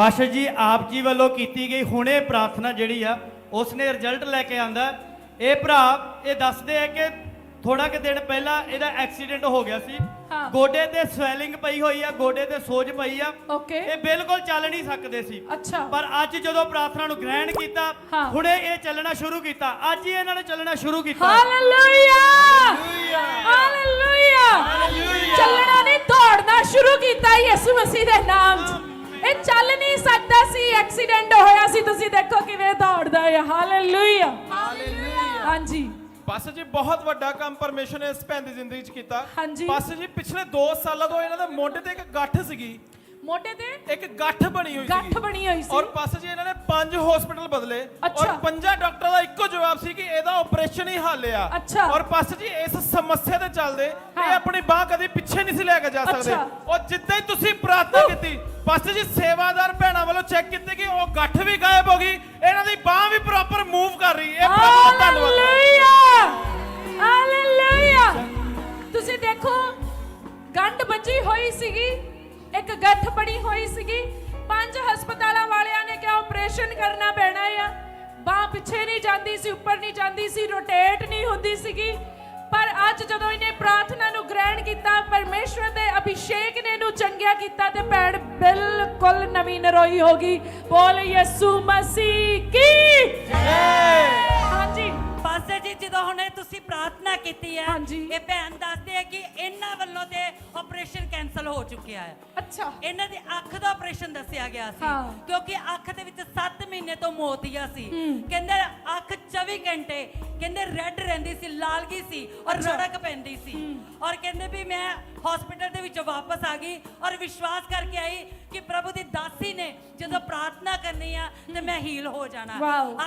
Speaker 2: ਪਾਸ਼ਾ ਜੀ ਆਪ ਜੀ ਵੱਲੋਂ ਕੀਤੀ ਗਈ ਹੁਣੇ ਪ੍ਰਾਰਥਨਾ ਜਿਹੜੀ ਆ ਉਸ ਨੇ ਰਿਜ਼ਲਟ ਲੈ ਕੇ ਆਂਦਾ। ਇਹ ਭਰਾ ਇਹ ਦੱਸਦੇ ਆ ਕਿ ਥੋੜਾ ਕਿ ਦਿਨ ਪਹਿਲਾਂ ਇਹਦਾ ਐਕਸੀਡੈਂਟ ਹੋ ਗਿਆ ਸੀ। ਗੋਡੇ ਤੇ ਸਵੈਲਿੰਗ ਪਈ ਹੋਈ ਆ ਗੋਡੇ ਤੇ ਸੋਜ ਪਈ ਆ। ਇਹ ਬਿਲਕੁਲ ਚੱਲ ਨਹੀਂ ਸਕਦੇ ਸੀ। ਪਰ ਅੱਜ ਜਦੋਂ ਪ੍ਰਾਰਥਨਾ ਨੂੰ ਗ੍ਰਹਿਣ ਕੀਤਾ। ਹੁਣੇ ਇਹ ਚੱਲਣਾ ਸ਼ੁਰੂ ਕੀਤਾ। ਅੱਜ ਹੀ ਇਹਨਾਂ ਨੇ ਚੱਲਣਾ ਸ਼ੁਰੂ ਕੀਤਾ।
Speaker 1: ਹਾਲੇਲੂਇਆ ਹਾਲੇਲੂਇਆ ਚੱਲਣਾ ਨਹੀਂ ਦੌੜਨਾ ਸ਼ੁਰੂ ਕੀਤਾ ਯਿਸੂ ਮਸੀਹ ਦੇ ਨਾਮ 'ਚ। ਇਹ ਚੱਲ ਨਹੀਂ ਸਕਦਾ ਸੀ ਐਕਸੀਡੈਂਟ ਹੋਇਆ ਸੀ ਤੁਸੀਂ ਦੇਖੋ ਕਿਵੇਂ ਦੌੜਦਾ ਹੈ ਹਾਲੇਲੂਇਆ ਹਾਂਜੀ।
Speaker 3: ਬਸ ਜੀ ਬਹੁਤ ਵੱਡਾ ਕੰਮ ਪਰਮੇਸ਼ਰ ਨੇ ਇਸ ਭੈਣ ਦੀ ਜ਼ਿੰਦਗੀ 'ਚ ਕੀਤਾ।
Speaker 1: ਹਾਂਜੀ।
Speaker 3: ਬਸ ਜੀ ਪਿਛਲੇ 2 ਸਾਲਾਂ ਤੋਂ ਇਹਨਾਂ ਦੇ ਮੋਢੇ ਤੇ ਇੱਕ ਗੱਠ ਸੀਗੀ।
Speaker 1: ਮੋਢੇ ਤੇ
Speaker 3: ਇੱਕ ਗੱਠ ਬਣੀ ਹੋਈ
Speaker 1: ਗੱਠ
Speaker 3: ਸੀ।
Speaker 1: ਬਣੀ ਹੋਈ ਸੀ।
Speaker 3: ਔਰ ਪਾਸਟਰ ਜੀ ਇਹਨਾਂ ਨੇ ਪੰਜ ਹਸਪੀਟਲ ਬਦਲੇ। ਔਰ ਪੰਜਾਂ ਡਾਕਟਰਾਂ ਦਾ ਇੱਕੋ ਜਵਾਬ ਸੀ ਕਿ ਇਹਦਾ ਆਪਰੇਸ਼ਨ ਹੀ ਹੱਲ ਆ। ਔਰ ਪਾਸਟਰ ਜੀ ਇਸ ਸਮੱਸਿਆ ਤੇ ਚੱਲਦੇ
Speaker 1: ਹਾਂ।
Speaker 3: ਇਹ ਆਪਣੀ ਬਾਹ ਕਦੇ ਪਿੱਛੇ ਨਹੀਂ ਸੀ ਲੈ ਕੇ ਜਾ ਸਕਦੇ। ਔਰ ਜਿੱਦਾਂ ਹੀ ਤੁਸੀਂ ਪ੍ਰਾਰਥਨਾ ਕੀਤੀ ਪਾਸਟਰ ਜੀ ਸੇਵਾਦਾਰ ਭੈਣਾਂ ਵੱਲੋਂ ਚੈੱਕ ਕੀਤੀ ਕਿ ਉਹ ਗੱਠ ਵੀ ਗਾਇਬ ਹੋ ਗਈ ਇਹਨਾਂ ਦੀ ਬਾਹ ਵੀ ਪ੍ਰੋਪਰ ਮੂਵ ਕਰ ਰਹੀ। ਇਹ ਪ੍ਰਭੂ ਦਾ ਧੰਨਵਾਦ।
Speaker 1: ਹਾਲੇਲੂਇਆ ਹਾਲੇਲੂਇਆ ਤੁਸੀਂ ਦੇਖੋ ਗੰਢ ਵੱਜੀ ਹੋਈ ਸੀਗੀ। ਇੱਕ ਗੱਠ ਬਣੀ ਹੋਈ ਸੀਗੀ। ਪੰਜ ਹਸਪਤਾਲਾਂ ਵਾਲਿਆਂ ਨੇ ਕਿਹਾ ਆਪਰੇਸ਼ਨ ਕਰਨਾ ਪੈਣਾ ਆ। ਬਾਹ ਪਿੱਛੇ ਨਹੀਂ ਜਾਂਦੀ ਸੀ, ਉੱਪਰ ਨਹੀਂ ਜਾਂਦੀ ਸੀ ਰੋਟੇਟ ਨਹੀਂ ਹੁੰਦੀ ਸੀਗੀ। ਪਰ ਅੱਜ ਜਦੋਂ ਇਹਨੇ ਪ੍ਰਾਰਥਨਾ ਨੂੰ ਗ੍ਰਹਿਣ ਕੀਤਾ, ਪਰਮੇਸ਼ਵਰ ਦੇ ਅਭਿਸ਼ੇਕ ਨੇ ਇਹਨੂੰ ਚੰਗਿਆ ਕੀਤਾ ਤੇ ਭੈਣ ਬਿਲਕੁਲ ਨਵੀਂ ਨਰੋਈ ਹੋ ਗਈ। ਬੋਲ ਯਿਸੂ ਮਸੀਹ ਕੀ? ਹਾਂਜੀ
Speaker 4: ਪਾਸੇ ਜੀ ਜਦੋਂ ਹੁਣੇ ਤੁਸੀਂ ਪ੍ਰਾਰਥਨਾ ਕੀਤੀ ਹੈ
Speaker 1: ਹਾਂਜੀ।
Speaker 4: ਇਹ ਭੈਣ ਦੱਸਦੇ ਆ ਕਿ ਇਹਨਾਂ ਵੱਲੋਂ ਤੇ ਆਪਰੇਸ਼ਨ ਕੈਨਸਲ ਹੋ ਚੁੱਕਿਆ ਹੈ
Speaker 1: ਅੱਛਾ
Speaker 4: ਇਹਨਾਂ ਦੀ ਅੱਖ ਦਾ ਆਪਰੇਸ਼ਨ ਦੱਸਿਆ ਗਿਆ ਸੀ
Speaker 1: ਹਾਂ।
Speaker 4: ਕਿਉਂਕਿ ਅੱਖ ਦੇ ਵਿੱਚ 7 ਮਹੀਨੇ ਤੋਂ ਮੋਤੀਆ ਸੀ ਕਹਿੰਦੇ ਅੱਖ 24 ਘੰਟੇ ਕਹਿੰਦੇ ਰੈੱਡ ਰਹਿੰਦੀ ਸੀ ਲਾਲਗੀ ਸੀ ਔਰ। ਰੜਕ ਪੈਂਦੀ ਸੀ ਔਰ ਕਹਿੰਦੇ ਵੀ ਮੈਂ ਹਸਪੀਟਲ ਦੇ ਵਿੱਚੋਂ ਵਾਪਸ ਆ ਗਈ ਔਰ ਵਿਸ਼ਵਾਸ ਕਰਕੇ ਆਈ ਕਿ ਪ੍ਰਭੂ ਦੀ ਦਾਸੀ ਨੇ ਜਦੋਂ ਪ੍ਰਾਰਥਨਾ ਕਰਨੀ ਆ ਤੇ ਮੈਂ ਹੀਲ ਹੋ ਜਾਣਾ।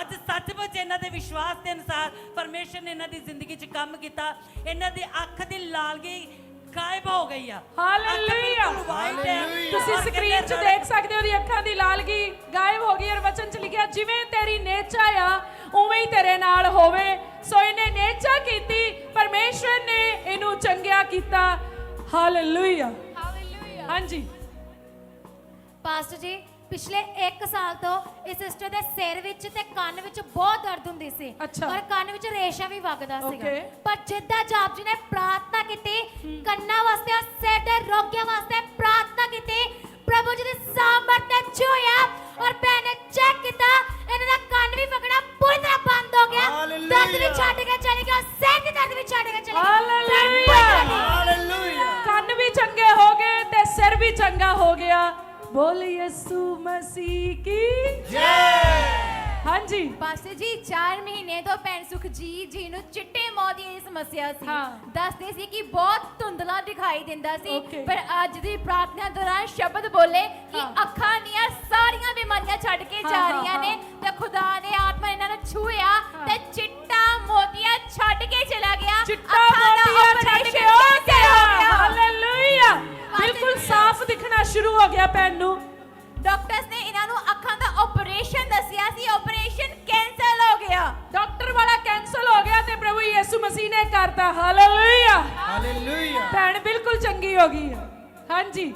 Speaker 4: ਅੱਜ ਸੱਚਮੁੱਚ ਇਹਨਾਂ ਦੇ ਵਿਸ਼ਵਾਸ ਦੇ ਅਨੁਸਾਰ ਪਰਮੇਸ਼ਰ ਨੇ ਇਹਨਾਂ ਦੀ ਜ਼ਿੰਦਗੀ 'ਚ ਕੰਮ ਕੀਤਾ। ਇਹਨਾਂ ਦੀ ਅੱਖ ਦੀ ਲਾਲਗੀ ਗਾਇਬ ਹੋ ਗਈ ਆ।
Speaker 1: ਹਾਲੇਲੂਇਆ। ਤੁਸੀਂ ਸਕਰੀਨ 'ਚ ਦੇਖ ਸਕਦੇ ਹੋ ਉਹਦੀ ਅੱਖਾਂ ਦੀ ਲਾਲਗੀ ਗਾਇਬ ਹੋ ਗਈ ਔਰ ਵਚਨ 'ਚ ਲਿਖਿਆ ਜਿਵੇਂ ਤੇਰੀ ਨੇਚਾ ਆ ਉਵੇਂ ਹੀ ਤੇਰੇ ਨਾਲ ਹੋਵੇ। ਸੋ ਇਹਨੇ ਨੇਚਾ ਕੀਤੀ ਪਰਮੇਸ਼ਵਰ ਨੇ ਇਹਨੂੰ ਚੰਗਿਆ ਕੀਤਾ। ਹਾਲੇਲੂਇਆ
Speaker 5: ਹਾਲੇਲੂਇਆ
Speaker 1: ਹਾਂਜੀ।
Speaker 5: ਪਾਸਟਰ ਜੀ ਪਿਛਲੇ 1 ਸਾਲ ਤੋਂ ਇਸ ਸਿਸਟਰ ਦੇ ਸਿਰ ਵਿੱਚ ਤੇ ਕੰਨ ਵਿੱਚ ਬਹੁਤ ਦਰਦ ਹੁੰਦੀ ਸੀ
Speaker 1: ਅੱਛਾ।
Speaker 5: ਔਰ ਕੰਨ ਵਿੱਚ ਰੇਸ਼ਾ ਵੀ ਵਗਦਾ ਸੀਗਾ
Speaker 1: Okay.
Speaker 5: ਪਰ ਜਿੱਦਾਂ ਜਾਪ ਜੀ ਨੇ ਪ੍ਰਾਰਥਨਾ ਕੀਤੀ ਕੰਨਾਂ ਵਾਸਤੇ ਔਰ ਸਿਰ ਦੇ ਰੋਗੀਆਂ ਵਾਸਤੇ ਪ੍ਰਾਰਥਨਾ ਕੀਤੀ ਪ੍ਰਭੂ ਜੀ ਦੇ ਸਾਮਰਥ ਨੇ ਛੂਇਆ ਔਰ ਭੈਣ ਨੇ ਚੈੱਕ ਕੀਤਾ ਇਹਨਾਂ ਦਾ ਕੰਨ ਵੀ ਵਗਣਾ ਪੂਰੀ ਤਰ੍ਹਾਂ ਬੰਦ ਹੋ ਗਿਆ
Speaker 1: ਬੋਲ ਯਿਸੂ ਮਸੀਹ ਕੀ ਜੈ ਹਾਂਜੀ
Speaker 5: ਪਾਸਟਰ ਜੀ 4 ਮਹੀਨੇ ਤੋਂ ਭੈਣ ਸੁਖਜੀਤ ਜੀ ਨੂੰ ਚਿੱਟੇ ਮੋਦੀ ਦੀ ਸਮੱਸਿਆ ਸੀ
Speaker 1: ਹਾਂ।
Speaker 5: ਦੱਸਦੇ ਸੀ ਕਿ ਬਹੁਤ ਧੁੰਦਲਾ ਦਿਖਾਈ ਦਿੰਦਾ ਸੀ
Speaker 1: Okay.
Speaker 5: ਪਰ ਅੱਜ ਦੀ ਪ੍ਰਾਰਥਨਾ ਦੌਰਾਨ ਸ਼ਬਦ ਬੋਲੇ ਕਿ
Speaker 1: ਹਾਂ।
Speaker 5: ਅੱਖਾਂ ਦੀਆਂ ਸਾਰੀਆਂ ਬਿਮਾਰੀਆਂ ਛੱਡ ਕੇ
Speaker 1: ਹਾਂ,
Speaker 5: ਜਾ
Speaker 1: ਹਾਂ,
Speaker 5: ਰਹੀਆਂ ਨੇ। ਤੇ ਖੁਦਾ ਨੇ ਆਤਮਾ ਇਹਨਾਂ ਨੂੰ ਛੂਇਆ ਤੇ ਚਿੱਟਾ ਮੋਤੀਆ ਛੱਡ ਕੇ ਚਲਾ ਗਿਆ
Speaker 1: ਚਿੱਟਾ
Speaker 5: ਅੱਖਾਂ ਦਾ
Speaker 1: ਮੋਤੀਆ ਛੱਡ ਕੇ ਹੋ ਗਿਆ। ਹਾਲੇਲੂਇਆ ਬਿਲਕੁਲ। ਸਾਫ਼ ਦਿਖਣਾ ਸ਼ੁਰੂ ਹੋ ਗਿਆ ਭੈਣ ਨੂੰ।
Speaker 5: ਡਾਕਟਰਸ ਨੇ ਇਹਨਾਂ ਨੂੰ ਅੱਖਾਂ ਦਾ ਆਪਰੇਸ਼ਨ ਦੱਸਿਆ ਸੀ। ਆਪਰੇਸ਼ਨ ਕੈਂਸਲ ਹੋ ਗਿਆ।
Speaker 1: ਡਾਕਟਰ ਵਾਲਾ ਕੈਨਸਲ ਹੋ ਗਿਆ ਤੇ ਪ੍ਰਭੂ ਯਿਸੂ ਮਸੀਹ ਨੇ ਕਰਤਾ। ਹਾਲੇਲੂਇਆ
Speaker 2: ਹਾਲੇਲੂਇਆ
Speaker 1: ਭੈਣ ਬਿਲਕੁਲ ਚੰਗੀ ਹੋ ਗਈ ਹੈ। ਹਾਂਜੀ।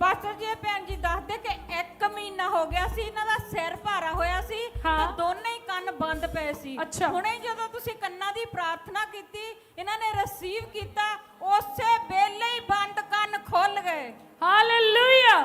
Speaker 6: ਪਾਸਟਰ ਜੀ ਭੈਣ ਜੀ ਦੱਸਦੇ ਕਿ 1 ਮਹੀਨਾ ਹੋ ਗਿਆ ਸੀ। ਇਹਨਾਂ ਦਾ ਸਿਰ ਭਾਰਾ ਹੋਇਆ ਸੀ।
Speaker 1: ਹਾਂ।
Speaker 6: ਤੇ ਦੋਨੇ ਕੰਨ ਬੰਦ ਪਏ ਸੀ।
Speaker 1: ਅੱਛਾ।
Speaker 6: ਹੁਣੇ ਜਦੋਂ ਤੁਸੀਂ ਕੰਨਾਂ ਦੀ ਪ੍ਰਾਰਥਨਾ ਕੀਤੀ ਇਹਨਾਂ ਨੇ ਰਿਸੀਵ ਕੀਤਾ ਉਸੇ ਵੇਲੇ ਹੀ ਬੰਦ ਕੰਨ ਖੁੱਲ ਗਏ।
Speaker 1: ਹਾਲੇਲੂਇਆ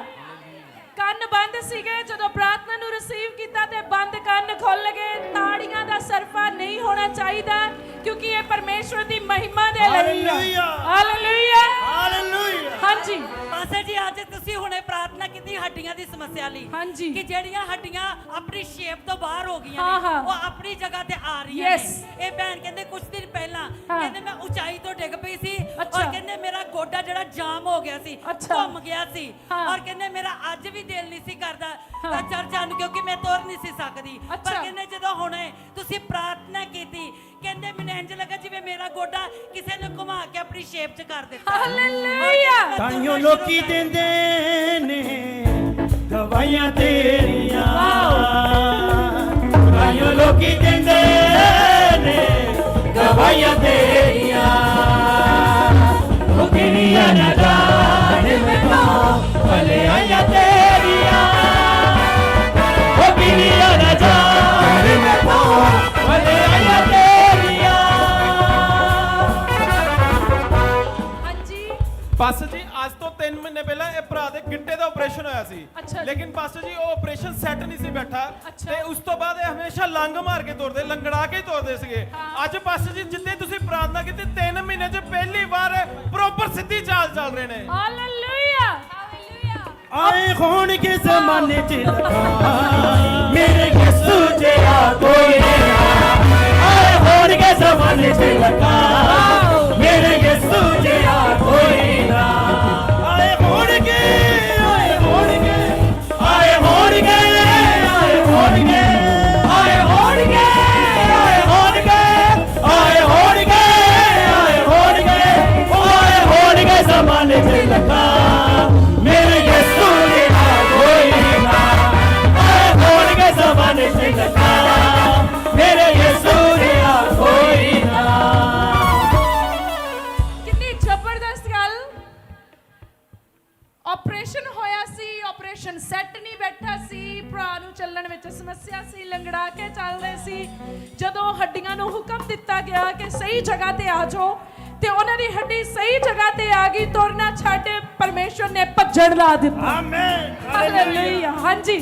Speaker 1: ਕੰਨ ਬੰਦ ਸੀਗੇ ਜਦੋਂ ਪ੍ਰਾਰਥਨਾ ਨੂੰ ਰਿਸੀਵ ਕੀਤਾ ਤੇ ਬੰਦ ਕੰਨ ਖੁੱਲ ਗਏ ਤਾੜੀਆਂ ਦਾ ਸਰਫਾ ਨਹੀਂ ਹੋਣਾ ਚਾਹੀਦਾ ਕਿਉਂਕਿ ਇਹ ਪਰਮੇਸ਼ਵਰ ਦੀ ਮਹਿਮਾ ਦੇ ਲਈ ਹੈ
Speaker 2: ਹਾਲੇਲੂਇਆ।
Speaker 1: ਹਾਲੇਲੂਇਆ
Speaker 2: ਹਾਲੇਲੂਇਆ
Speaker 1: ਹਾਂਜੀ
Speaker 4: ਪਾਸੇ ਜੀ ਅੱਜ ਤੁਸੀਂ ਹੁਣੇ ਪ੍ਰਾਰਥਨਾ ਕੀਤੀ ਹੱਡੀਆਂ ਦੀ ਸਮੱਸਿਆ ਲਈ
Speaker 1: ਹਾਂਜੀ।
Speaker 4: ਕਿ ਜਿਹੜੀਆਂ ਹੱਡੀਆਂ ਆਪਣੀ ਸ਼ੇਪ ਤੋਂ ਬਾਹਰ ਹੋ ਗਈਆਂ
Speaker 1: ਹਾਂ,
Speaker 4: ਨੇ
Speaker 1: ਹਾਂ।
Speaker 4: ਉਹ ਆਪਣੀ ਜਗ੍ਹਾ ਤੇ ਆ ਰਹੀਆਂ
Speaker 1: Yes.
Speaker 4: ਨੇ ਇਹ ਭੈਣ ਕਹਿੰਦੇ ਕੁਝ ਦਿਨ ਪਹਿਲਾਂ
Speaker 1: ਹਾਂ।
Speaker 4: ਕਹਿੰਦੇ ਮੈਂ ਉਚਾਈ ਤੋਂ ਡਿੱਗ ਪਈ ਸੀ
Speaker 1: ਅੱਛਾ।
Speaker 4: ਔਰ ਕਹਿੰਦੇ ਮੇਰਾ ਗੋਡਾ ਜਿਹੜਾ ਜਾਮ ਹੋ ਗਿਆ ਸੀ
Speaker 1: ਅੱਛਾ।
Speaker 4: ਘੁੰਮ ਗਿਆ ਸੀ
Speaker 1: ਹਾਂ।
Speaker 4: ਔਰ ਕਹਿੰਦੇ ਮੇਰਾ ਅੱਜ ਵੀ ਦਿਲ ਨਹੀਂ ਸੀ ਕਰਦਾ। ਤਾਂ ਚਰਚ ਨੂੰ ਕਿਉਂਕਿ ਮੈਂ ਤੁਰ ਨਹੀਂ ਸੀ ਸਕਦੀ। ਪਰ
Speaker 1: ਅੱਛਾ।
Speaker 4: ਕਹਿੰਦੇ ਜਦੋਂ ਹੁਣੇ ਤੁਸੀਂ ਪ੍ਰਾਰਥਨਾ ਕੀਤੀ ਕਹਿੰਦੇ ਮੈਨੂੰ ਇੰਜ ਲੱਗਾ ਜਿਵੇਂ ਮੇਰਾ ਗੋਡਾ ਕਿਸੇ ਨੇ ਘੁਮਾ ਕੇ ਆਪਣੀ ਸ਼ੇਪ 'ਚ ਕਰ ਦਿੱਤਾ।
Speaker 1: ਹਾਲੇਲੂਇਆ।
Speaker 4: ਮੈਂ
Speaker 2: ਤਾਈਓ ਲੋਕੀ ਦਿੰਦੇ ਨੇ ਦਵਾਈਆਂ ਤੇਰੀਆਂ। ਤਾਈਓ ਲੋਕੀ ਦਿੰਦੇ ਨੇ ਦਵਾਈਆਂ ਤੇਰੀਆਂ। ਉਹ ਕਿਨੀਆਂ ਨਾ ਜਾਣੇ ਮੈਨੂੰ ਭਲੇ ਆਇਆ ਤੇਰੀਆਂ
Speaker 3: ਪਾਸਟਰ ਜੀ ਅੱਜ ਤੋਂ 3 ਮਹੀਨੇ ਪਹਿਲਾਂ ਇਹ ਭਰਾ ਦੇ ਗਿੱਟੇ ਦਾ ਆਪਰੇਸ਼ਨ ਹੋਇਆ ਸੀ। ਲੇਕਿਨ ਪਾਸਟਰ ਜੀ ਉਹ ਆਪਰੇਸ਼ਨ ਸੈੱਟ ਨਹੀਂ ਸੀ ਬੈਠਾ। ਤੇ ਉਸ ਤੋਂ ਬਾਅਦ ਇਹ ਹਮੇਸ਼ਾ ਲੰਗ ਮਾਰ ਕੇ ਤੁਰਦੇ ਲੰਗੜਾ ਕੇ ਹੀ ਤੁਰਦੇ ਸੀਗੇ। ਅੱਜ ਪਾਸਟਰ ਜੀ ਜਿੱਦੇ ਤੁਸੀਂ ਪ੍ਰਾਰਥਨਾ ਕੀਤੀ 3 ਮਹੀਨੇ 'ਚ ਪਹਿਲੀ ਵਾਰ ਪ੍ਰੋਪਰ ਸਿੱਧੀ ਚਾਲ ਚੱਲ ਰਹੇ ਨੇ।
Speaker 1: ਹਾਲੇਲੂਇਆ
Speaker 2: ਆਏ ਹੋਣਗੇ ਜ਼ਮਾਨੇ ਚ ਲਗਾ ਮੇਰੇ ਯਿਸੂ ਜਿਹਾ ਕੋਈ ਨਹੀਂ ਆਏ ਹੋਣਗੇ ਜ਼ਮਾਨੇ ਚ ਲਗਾ ਕਨੈਕਸ਼ਨ ਸੈੱਟ ਨਹੀਂ ਬੈਠਾ ਸੀ ਭਰਾ ਨੂੰ ਚੱਲਣ ਵਿੱਚ ਸਮੱਸਿਆ ਸੀ
Speaker 1: ਲੰਗੜਾ ਕੇ ਚੱਲ ਰਹੇ ਸੀ। ਜਦੋਂ ਹੱਡੀਆਂ ਨੂੰ ਹੁਕਮ ਦਿੱਤਾ ਗਿਆ ਕਿ ਸਹੀ ਜਗ੍ਹਾ ਤੇ ਆ ਜਾਓ ਤੇ ਉਹਨਾਂ ਦੀ ਹੱਡੀ ਸਹੀ ਜਗ੍ਹਾ ਤੇ ਆ ਗਈ ਤੁਰਨਾ ਛੱਡ ਪਰਮੇਸ਼ਰ ਨੇ ਭੱਜਣ ਲਾ ਦਿੱਤਾ।
Speaker 2: ਆਮੇਨ
Speaker 1: ਹਾਲੇਲੂਇਆ ਹਾਂਜੀ।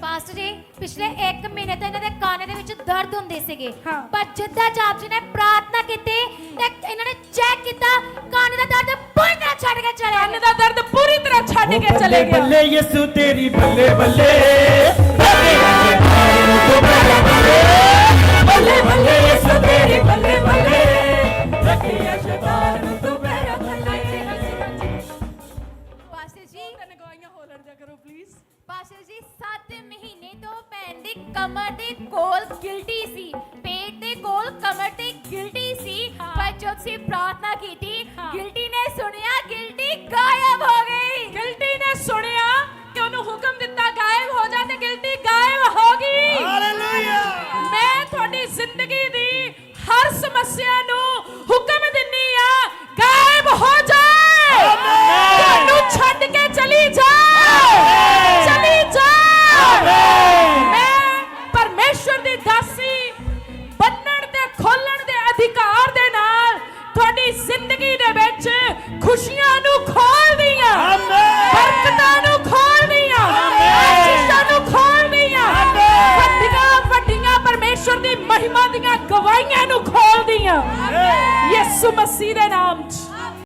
Speaker 5: ਪਾਸਟਰ ਜੀ ਪਿਛਲੇ 1 ਮਹੀਨੇ ਤੋਂ ਇਹਨਾਂ ਦੇ ਕੰਨ ਦੇ ਵਿੱਚ ਦਰਦ ਹੁੰਦੇ ਸੀਗੇ।
Speaker 1: ਹਾਂ।
Speaker 5: ਪਰ ਜਿੱਦਾਂ ਜਾਪ ਜੀ ਨੇ ਪ੍ਰਾਰਥਨਾ ਕੀਤੀ ਤੇ ਇਹਨਾਂ ਨੇ ਚੈੱਕ ਕੀਤਾ ਕੰਨ ਦਾ ਦਰਦ ਪੂਰੀ ਤਰ੍ਹਾਂ ਛੱਡ ਕੇ ਚਲੇ
Speaker 1: ਕੰਨ ਦਾ ਦਰਦ ਪੂਰੀ ਤਰ੍ਹਾਂ ਛੱਡ ਕੇ ਚਲੇ ਗਿਆ
Speaker 2: ਬੱਲੇ ਯਿਸੂ ਤੇਰੀ ਬੱਲੇ ਬੱਲੇ। ਬੱਲੇ ਬੱਲੇ ਯਿਸੂ ਤੇਰੀ ਬੱਲੇ ਬੱਲੇ। ਰੱਖਿਆ ਸ਼ੈਤਾਨ ਨੂੰ ਤੂੰ ਮੇਰਾ
Speaker 5: ਪਾਸਟਰ ਜੀ
Speaker 1: ਤਿੰਨ ਗਵਾਈਆਂ ਹੋ ਲੜ ਜਾ ਕਰੋ ਪਲੀਜ਼
Speaker 5: ਪਾਸਟਰ ਜੀ 7 ਮਹੀਨੇ ਤੋਂ ਭੈਣ ਦੀ ਕਮਰ ਦੇ ਕੋਲ ਗਿਲਟੀ ਸੀ ਪੇਟ ਦੇ ਕੋਲ ਕਮਰ ਤੇ ਗਿਲਟੀ ਸੀ ਪਰ ਜਦ ਸੀ ਪ੍ਰਾਰਥਨਾ ਕੀਤੀ। ਗਿਲਟੀ ਨੇ ਸੁਣਿਆ ਗਿਲਟੀ ਗਾਇਬ ਹੋ ਗਈ।
Speaker 1: ਗਿਲਟੀ ਨੇ ਸੁਣਿਆ ਕਿ ਉਹਨੂੰ ਹੁਕਮ ਦਿੱਤਾ ਗਾਇਬ ਹੋ ਜਾ ਤੇ ਗਿਲਟੀ ਗਾਇਬ ਹੋ ਗਈ।
Speaker 2: ਹਾਲੇਲੂਇਆ।
Speaker 1: ਮੈਂ ਤੁਹਾਡੀ ਜ਼ਿੰਦਗੀ ਦੀ ਹਰ ਸਮੱਸਿਆ ਨੂੰ ਦੀ ਮਹਿਮਾ